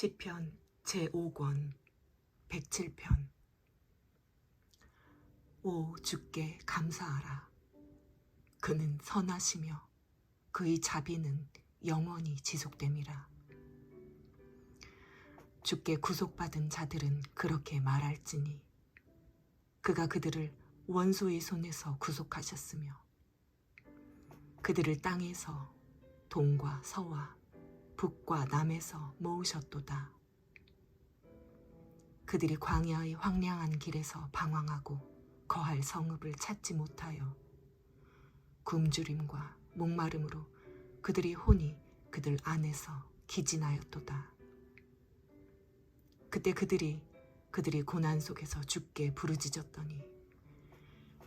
시편 제5권 107편. 오 주께 감사하라. 그는 선하시며 그의 자비는 영원히 지속됨이라. 주께 구속받은 자들은 그렇게 말할지니 그가 그들을 원수의 손에서 구속하셨으며 그들을 땅에서 동과 서와 북과 남에서 모으셨도다. 그들이 광야의 황량한 길에서 방황하고 거할 성읍을 찾지 못하여 굶주림과 목마름으로 그들이 혼이 그들 안에서 기진하였도다. 그때 그들이 그들이 고난 속에서 주께 부르짖었더니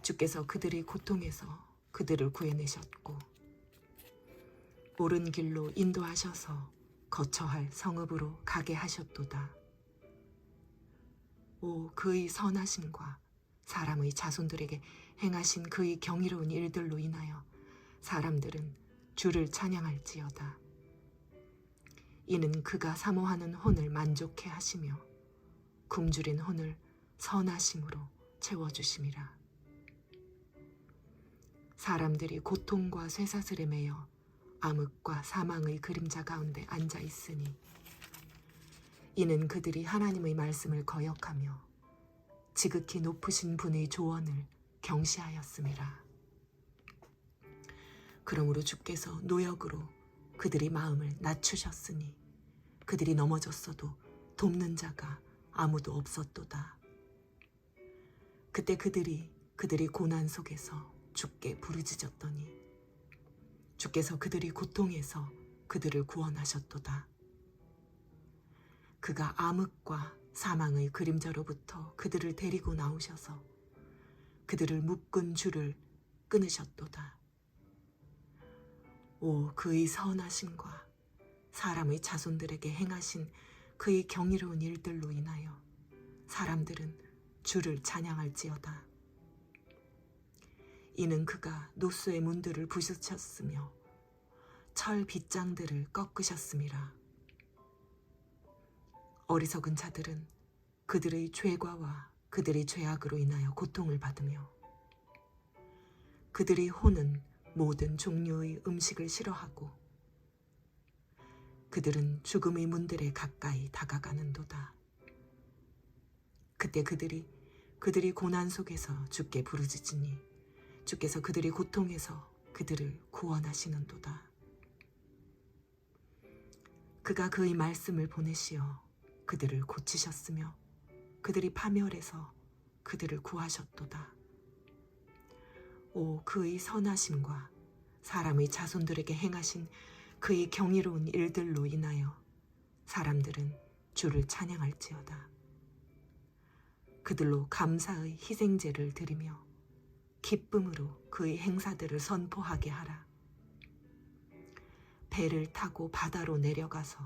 주께서 그들의 고통에서 그들을 구해내셨고 옳은 길로 인도하셔서 거처할 성읍으로 가게 하셨도다. 오 그의 선하심과 사람의 자손들에게 행하신 그의 경이로운 일들로 인하여 사람들은 주를 찬양할지어다. 이는 그가 사모하는 혼을 만족해 하시며 굶주린 혼을 선하심으로 채워 주심이라. 사람들이 고통과 쇠사슬에 매여 암흑과 사망의 그림자 가운데 앉아 있으니 이는 그들이 하나님의 말씀을 거역하며 지극히 높으신 분의 조언을 경시하였음이라. 그러므로 주께서 노역으로 그들의 마음을 낮추셨으니 그들이 넘어졌어도 돕는 자가 아무도 없었도다. 그때 그들이 그들의 고난 속에서 주께 부르짖었더니 주께서 그들이 고통에서 그들을 구원하셨도다. 그가 암흑과 사망의 그림자로부터 그들을 데리고 나오셔서 그들을 묶은 줄을 끊으셨도다. 오 그의 선하심과 사람의 자손들에게 행하신 그의 경이로운 일들로 인하여 사람들은 주를 찬양할지어다. 이는 그가 노스의 문들을 부수쳤으며 철 빗장들을 꺾으셨음이라. 어리석은 자들은 그들의 죄과와 그들의 죄악으로 인하여 고통을 받으며 그들의 혼은 모든 종류의 음식을 싫어하고 그들은 죽음의 문들에 가까이 다가가는도다. 그때 그들이 그들이 고난 속에서 주께 부르짖으니 주께서 그들의 고통에서 그들을 구원하시는도다. 그가 그의 말씀을 보내시어 그들을 고치셨으며 그들이 파멸해서 그들을 구하셨도다. 오 그의 선하심과 사람의 자손들에게 행하신 그의 경이로운 일들로 인하여 사람들은 주를 찬양할지어다. 그들로 감사의 희생제를 드리며 기쁨으로 그의 행사들을 선포하게 하라. 배를 타고 바다로 내려가서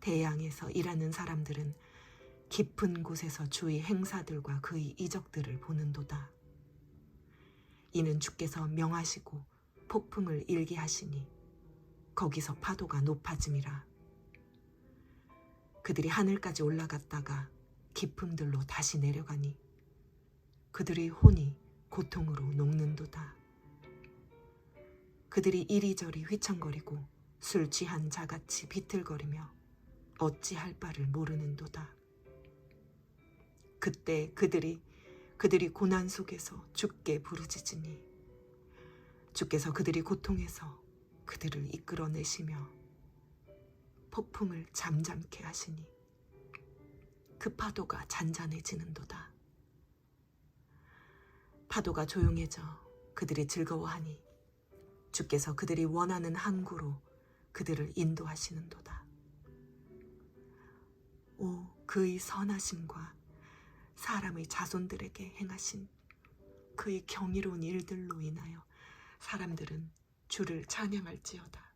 대양에서 일하는 사람들은 깊은 곳에서 주의 행사들과 그의 이적들을 보는도다. 이는 주께서 명하시고 폭풍을 일게 하시니 거기서 파도가 높아짐이라. 그들이 하늘까지 올라갔다가 깊음들로 다시 내려가니 그들의 혼이 고통으로 녹는도다. 그들이 이리저리 휘청거리고 술 취한 자같이 비틀거리며 어찌할 바를 모르는도다. 그때 그들이 그들이 고난 속에서 주께 부르짖으니 주께서 그들이 고통에서 그들을 이끌어내시며 폭풍을 잠잠케 하시니 그 파도가 잔잔해지는도다. 파도가 조용해져 그들이 즐거워하니 주께서 그들이 원하는 항구로 그들을 인도하시는도다. 오 그의 선하심과 사람의 자손들에게 행하신 그의 경이로운 일들로 인하여 사람들은 주를 찬양할지어다.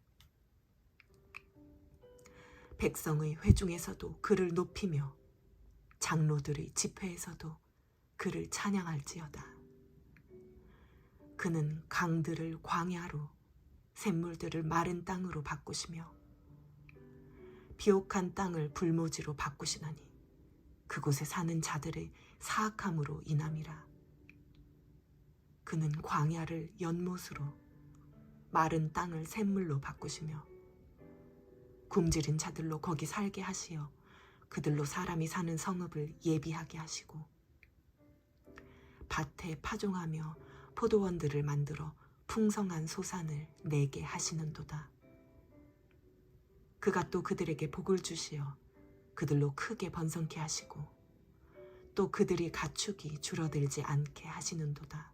백성의 회중에서도 그를 높이며 장로들의 집회에서도 그를 찬양할지어다. 그는 강들을 광야로 샘물들을 마른 땅으로 바꾸시며 비옥한 땅을 불모지로 바꾸시나니 그곳에 사는 자들의 사악함으로 인함이라. 그는 광야를 연못으로 마른 땅을 샘물로 바꾸시며 굶주린 자들로 거기 살게 하시어 그들로 사람이 사는 성읍을 예비하게 하시고 밭에 파종하며 포도원들을 만들어 풍성한 소산을 내게 하시는도다. 그가 또 그들에게 복을 주시어 그들로 크게 번성케 하시고 또 그들이 가축이 줄어들지 않게 하시는도다.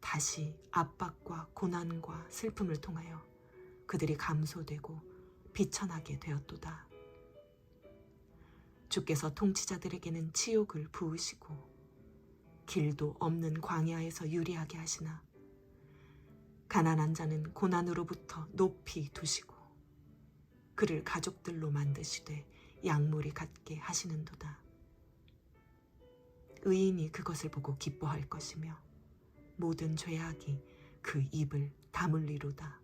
다시 압박과 고난과 슬픔을 통하여 그들이 감소되고 비천하게 되었도다. 주께서 통치자들에게는 치욕을 부으시고 길도 없는 광야에서 유리하게 하시나 가난한 자는 고난으로부터 높이 두시고 그를 가족들로 만드시되 약물이 갖게 하시는도다. 의인이 그것을 보고 기뻐할 것이며 모든 죄악이 그 입을 다물리로다.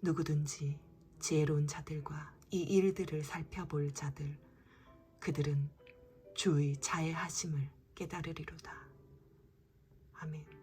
누구든지 지혜로운 자들과 이 일들을 살펴볼 자들 그들은 주의 자애하심을 깨달으리로다. 아멘.